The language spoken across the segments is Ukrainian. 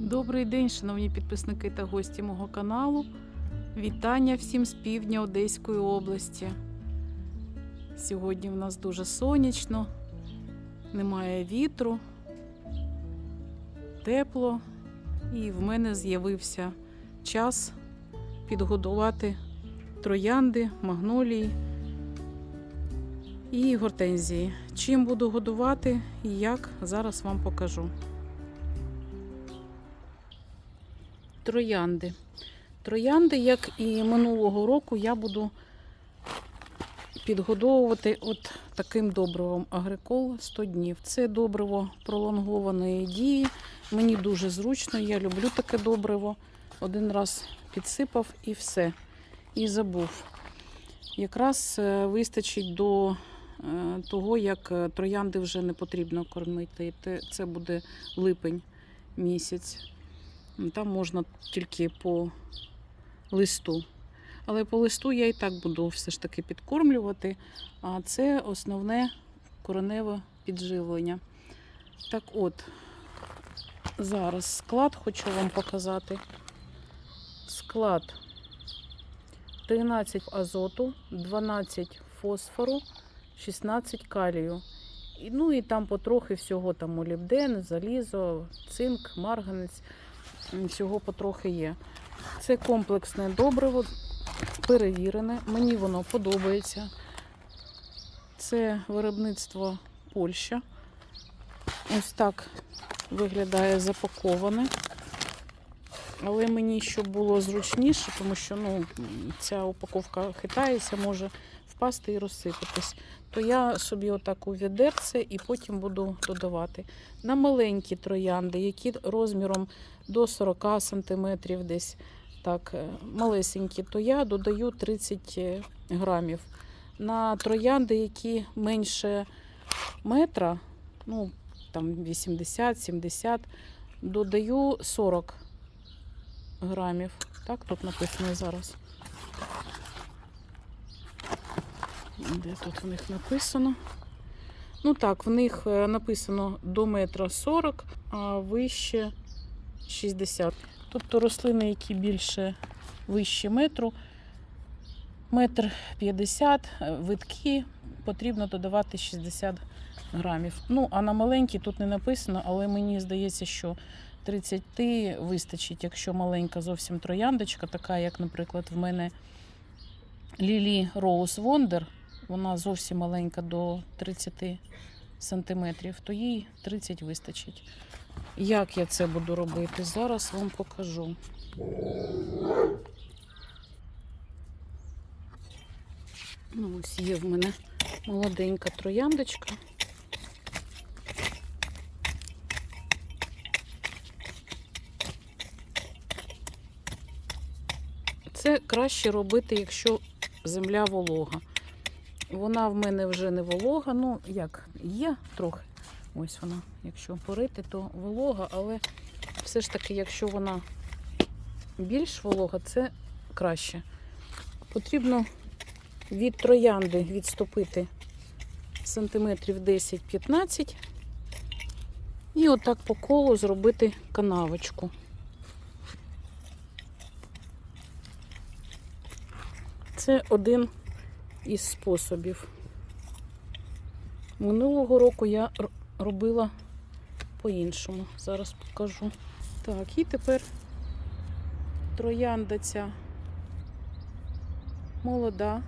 Добрий день, шановні підписники та гості мого каналу. Вітання всім з півдня Одеської області. Сьогодні в нас дуже сонячно, немає вітру, тепло, і в мене з'явився час підгодувати троянди, магнолії і гортензії. Чим буду годувати і як, зараз вам покажу. Троянди. Троянди, як і минулого року, я буду підгодовувати от таким добривом Агрикол 100 днів. Це добриво пролонгованої дії. Мені дуже зручно, я люблю таке добриво. Один раз підсипав і все. І забув. Якраз е, вистачить до е, того, як е, троянди вже не потрібно кормити. Це буде липень місяць. Там можна тільки по листу. Але по листу я і так буду все ж таки підкормлювати. А це основне кореневе підживлення. Так от, зараз склад хочу вам показати. Склад 13 азоту, 12 фосфору, 16 калію. Ну і там потрохи всього там молібден, залізо, цинк, марганець. Всього потрохи є. Це комплексне добриво, перевірене. Мені воно подобається. Це виробництво Польща. Ось так виглядає запаковане. Але мені щоб було зручніше, тому що ну, ця упаковка хитається, може впасти і розсипатись. То я собі отак у відерце і потім буду додавати. На маленькі троянди, які розміром до 40 см десь так, е, малесенькі, то я додаю 30 грамів. На троянди, які менше метра, ну там 80-70, додаю 40 грамів. Так, тут написано зараз. Де тут в них написано? Ну так, в них е, написано до метра 40, а вище 60. Тобто рослини, які більше вище метру, метр 50, е, витки потрібно додавати 60 грамів. Ну, а на маленькі тут не написано, але мені здається, що 30 вистачить, якщо маленька зовсім трояндочка, така, як, наприклад, в мене Лілі Роуз Вондер, вона зовсім маленька до 30 сантиметрів, то їй 30 вистачить. Як я це буду робити? Зараз вам покажу. Ну, ось є в мене молоденька трояндочка. Це краще робити, якщо земля волога. Вона в мене вже не волога, ну як, є трохи. Ось вона, якщо порити, то волога, але все ж таки, якщо вона більш волога, це краще. Потрібно від троянди відступити сантиметрів 10-15 і отак по колу зробити канавочку. Це один із способів. Минулого року я робила по-іншому. Зараз покажу. Так, і тепер троянда ця молода.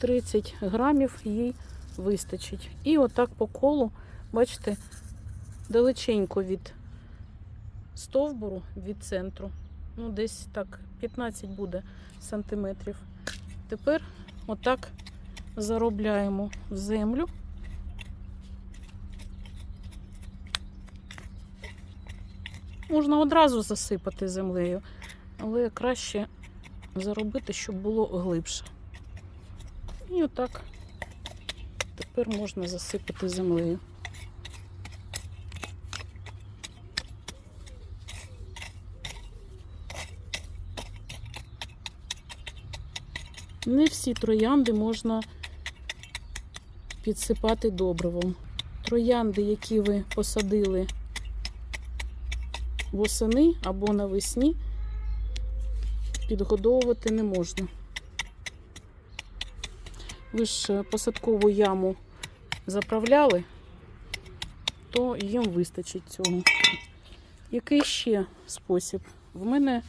30 грамів їй вистачить. І отак по колу, бачите, далеченько від стовбуру, від центру. Ну, десь так, 15 буде сантиметрів. Тепер отак заробляємо в землю. Можна одразу засипати землею, але краще заробити, щоб було глибше. І отак тепер можна засипати землею. Не всі троянди можна підсипати добривом. троянди, які ви посадили восени або навесні, підгодовувати не можна. Ви ж е, посадкову яму заправляли, то їм вистачить цього. Який ще спосіб? В мене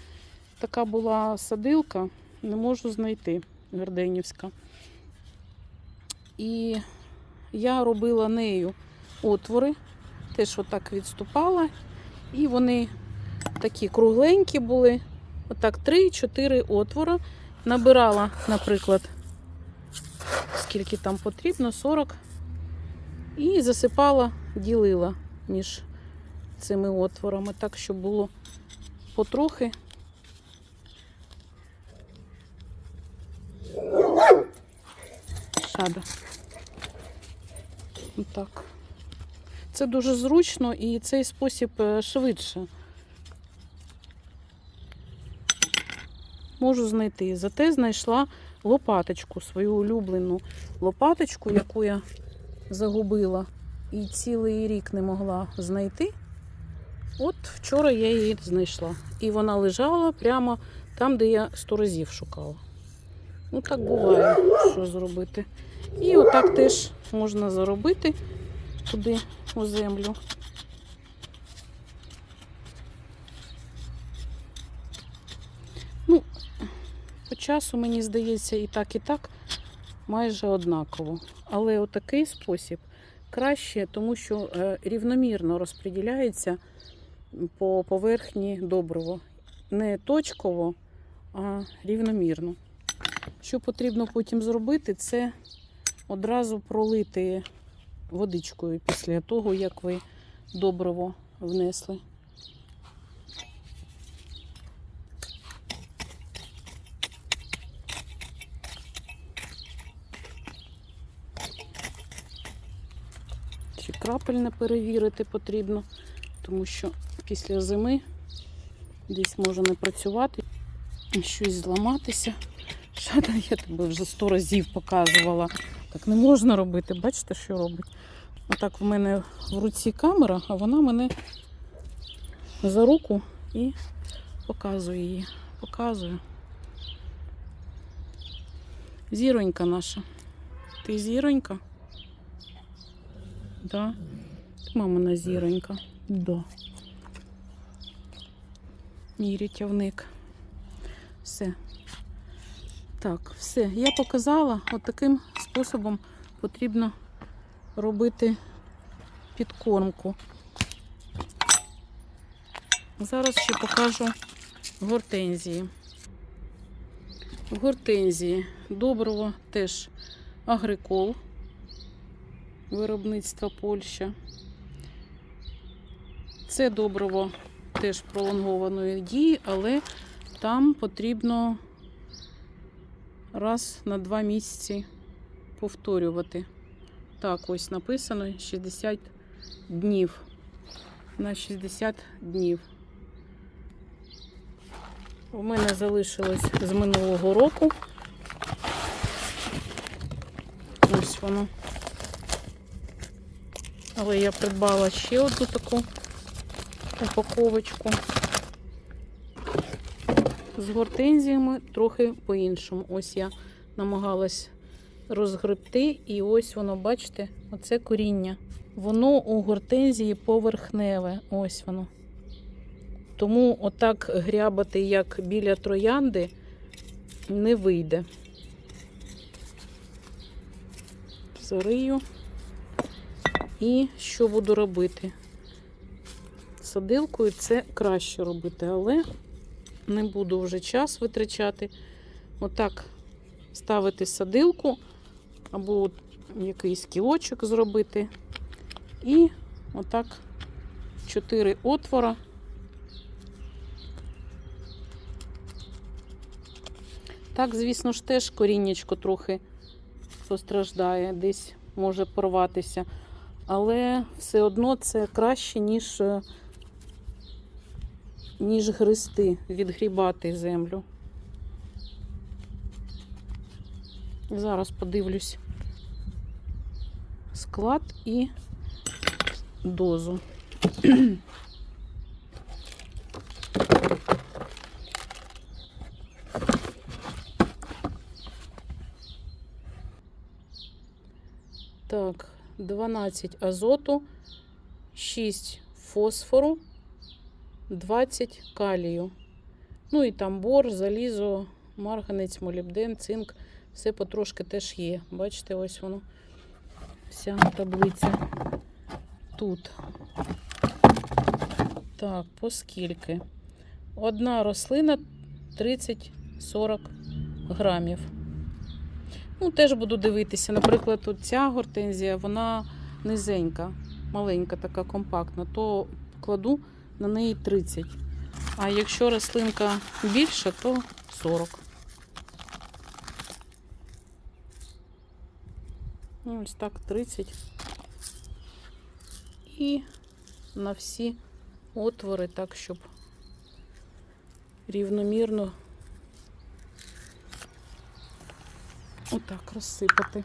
така була садилка, не можу знайти Верденівська. І я робила нею отвори, теж отак відступала, і вони такі кругленькі були. Отак 3-4 отвора. Набирала, наприклад, скільки там потрібно, 40. І засипала, ділила між цими отворами, так, щоб було потрохи. Шада. Отак. Це дуже зручно і цей спосіб е, швидше. Можу знайти. Зате знайшла лопаточку, свою улюблену лопаточку, яку я загубила і цілий рік не могла знайти. От вчора я її знайшла. І вона лежала прямо там, де я сто разів шукала. Ну, так буває, що зробити. І отак теж можна заробити туди у землю. Ну, по часу, мені здається, і так, і так майже однаково. Але отакий спосіб краще, тому що е, рівномірно розподіляється по поверхні добриво. Не точково, а рівномірно. Що потрібно потім зробити, це одразу пролити водичкою після того, як ви добриво внесли. Ще крапельне перевірити потрібно, тому що після зими десь може не працювати, щось зламатися. Шада, я тебе вже сто разів показувала. Так не можна робити. Бачите, що робить? Отак в мене в руці камера, а вона мене за руку і показує її. Показує. Зіронька наша. Ти зіронька? Да. Мамина зіронька. Да. Мій рятівник. Все. Так, все. Я показала. От таким способом потрібно робити підкормку. Зараз ще покажу гортензії. В гортензії добриво теж агрикол виробництва Польща. Це добриво теж пролонгованої дії, але там потрібно раз на два місяці повторювати. Так, ось написано 60 днів. На 60 днів. У мене залишилось з минулого року. Ось воно. Але я придбала ще одну таку упаковочку. З гортензіями трохи по-іншому. Ось я намагалась розгребти, і ось воно, бачите, оце коріння. Воно у гортензії поверхневе. Ось воно. Тому отак грябати, як біля троянди, не вийде. Зарию. І що буду робити? Садилкою це краще робити, але не буду вже час витрачати. Отак ставити садилку або якийсь кілочок зробити. І отак чотири отвора. Так, звісно ж, теж коріннячко трохи постраждає, десь може порватися. Але все одно це краще, ніж, е, ніж гристи, відгрібати землю. Зараз подивлюсь склад і дозу. Так, 12 азоту, 6 фосфору, 20 калію. Ну і там бор, залізо, марганець, молібден, цинк. Все потрошки теж є. Бачите, ось воно. Вся таблиця тут. Так, по? Одна рослина 30-40 грамів. Ну, теж буду дивитися. Наприклад, тут ця гортензія, вона низенька, маленька, така компактна, то кладу на неї 30. А якщо рослинка більша, то 40. Ось так 30. І на всі отвори, так, щоб рівномірно отак розсипати.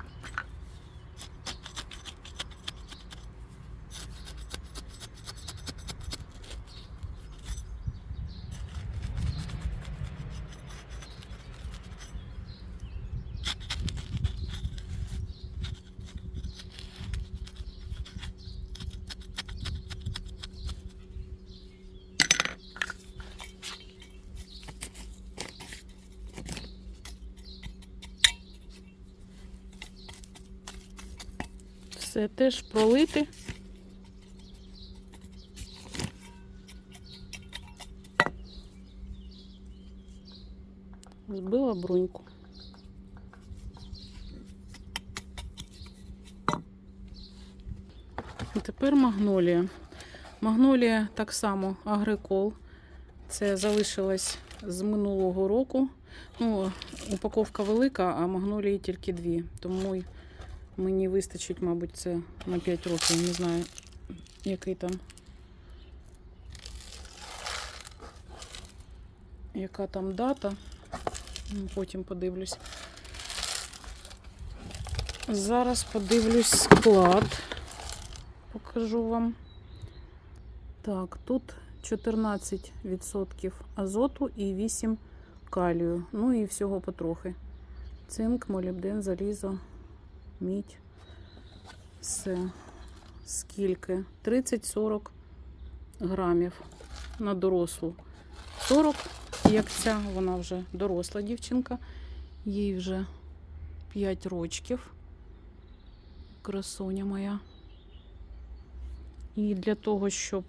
Все теж пролити. Збила бруньку. І тепер магнолія. Магнолія так само агрикол. Це залишилось з минулого року. Ну, упаковка велика, а магнолії тільки дві. Тому Мені вистачить, мабуть, це на 5 років. Не знаю, який там. Яка там дата. Ну, Потім подивлюсь. Зараз подивлюсь склад. Покажу вам. Так, тут 14% азоту і 8 калію. Ну і всього потрохи. Цинк, молібден, залізо мідь. Все. Скільки? 30-40 грамів на дорослу. 40, як ця, вона вже доросла дівчинка, їй вже 5 рочків. Красуня моя. І для того, щоб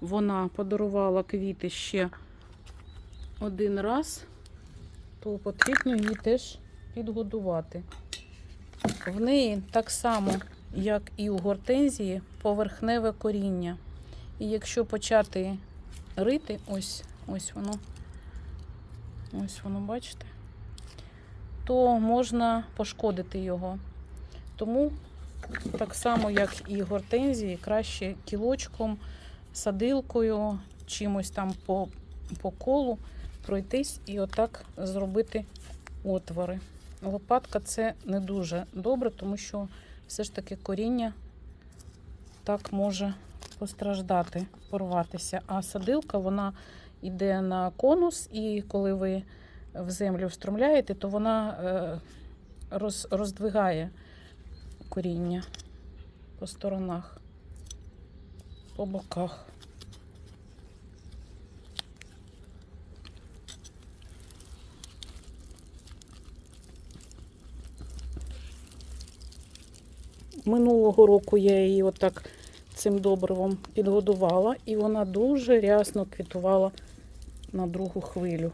вона подарувала квіти ще один раз, то потрібно її теж підгодувати. В неї так само, як і у гортензії, поверхневе коріння. І якщо почати рити, ось ось воно, ось воно, бачите, то можна пошкодити його. Тому, так само, як і гортензії, краще кілочком, садилкою, чимось там по, по колу пройтись і отак зробити отвори. Лопатка це не дуже добре, тому що все ж таки коріння так може постраждати, порватися. А садилка вона йде на конус, і коли ви в землю встромляєте, то вона е, роз, роздвигає коріння по сторонах, по боках. Минулого року я її отак цим добривом підгодувала, і вона дуже рясно квітувала на другу хвилю.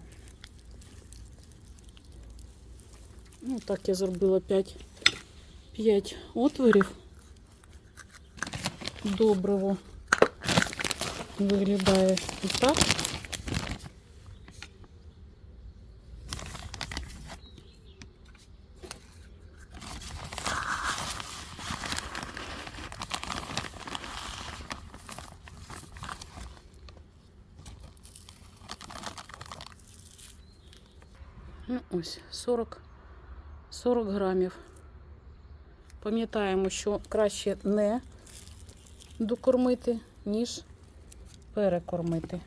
Ну, так я зробила 5, 5 отворів. Добриво виглядає і так. Ну, ось 40, 40 грамів. Пам'ятаємо, що краще не докормити, ніж перекормити.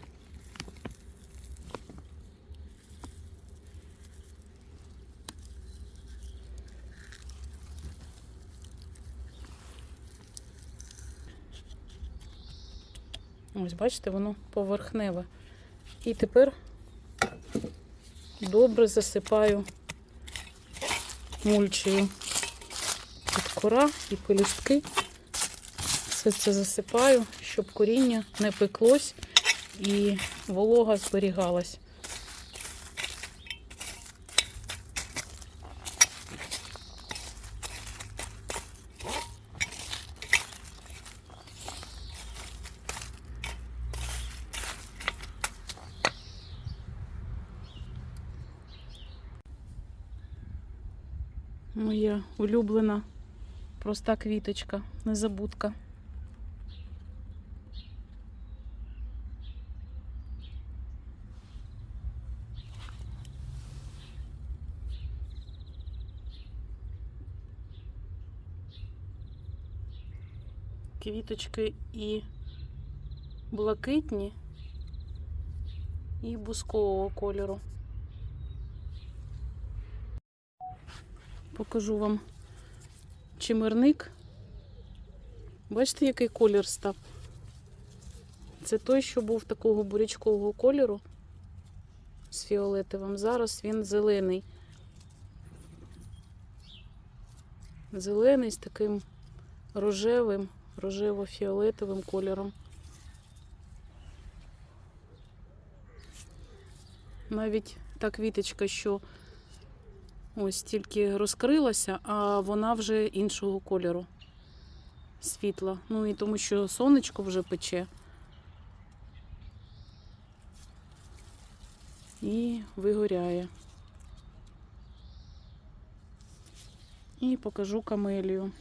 Ось, бачите, воно поверхневе. І тепер добре засипаю мульчею під кора і пелюстки. Все це засипаю, щоб коріння не пеклось і волога зберігалась. Моя улюблена проста квіточка, незабудка. Квіточки і блакитні, і бускового кольору. Покажу вам чимерник. Бачите, який колір став? Це той, що був такого бурячкового кольору з фіолетовим. Зараз він зелений. Зелений з таким рожевим, рожево-фіолетовим кольором. Навіть та квіточка, що ось тільки розкрилася, а вона вже іншого кольору світла. Ну і тому що сонечко вже пече. І вигоряє. І покажу камелію.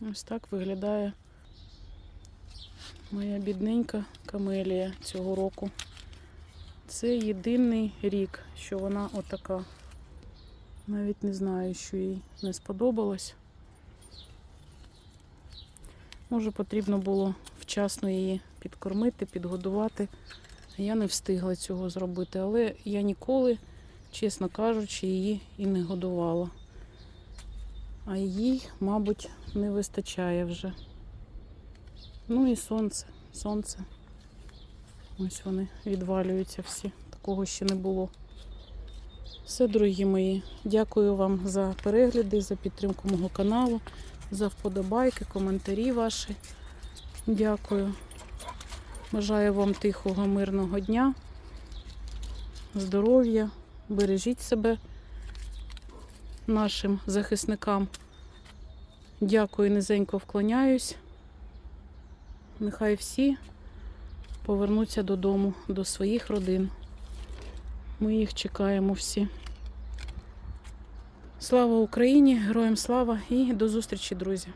Ось так виглядає моя бідненька камелія цього року. Це єдиний рік, що вона отака. Навіть не знаю, що їй не сподобалось. Може, потрібно було вчасно її підкормити, підгодувати. Я не встигла цього зробити, але я ніколи, чесно кажучи, її і не годувала. А їй, мабуть, не вистачає вже. Ну і сонце, сонце. Ось вони відвалюються всі. Такого ще не було. Все, дорогі мої. Дякую вам за перегляди, за підтримку мого каналу, за вподобайки, коментарі ваші. Дякую. Бажаю вам тихого, мирного дня, здоров'я, бережіть себе нашим захисникам. Дякую, низенько вклоняюсь. Нехай всі повернуться додому, до своїх родин. Ми їх чекаємо всі. Слава Україні! Героям слава і до зустрічі, друзі!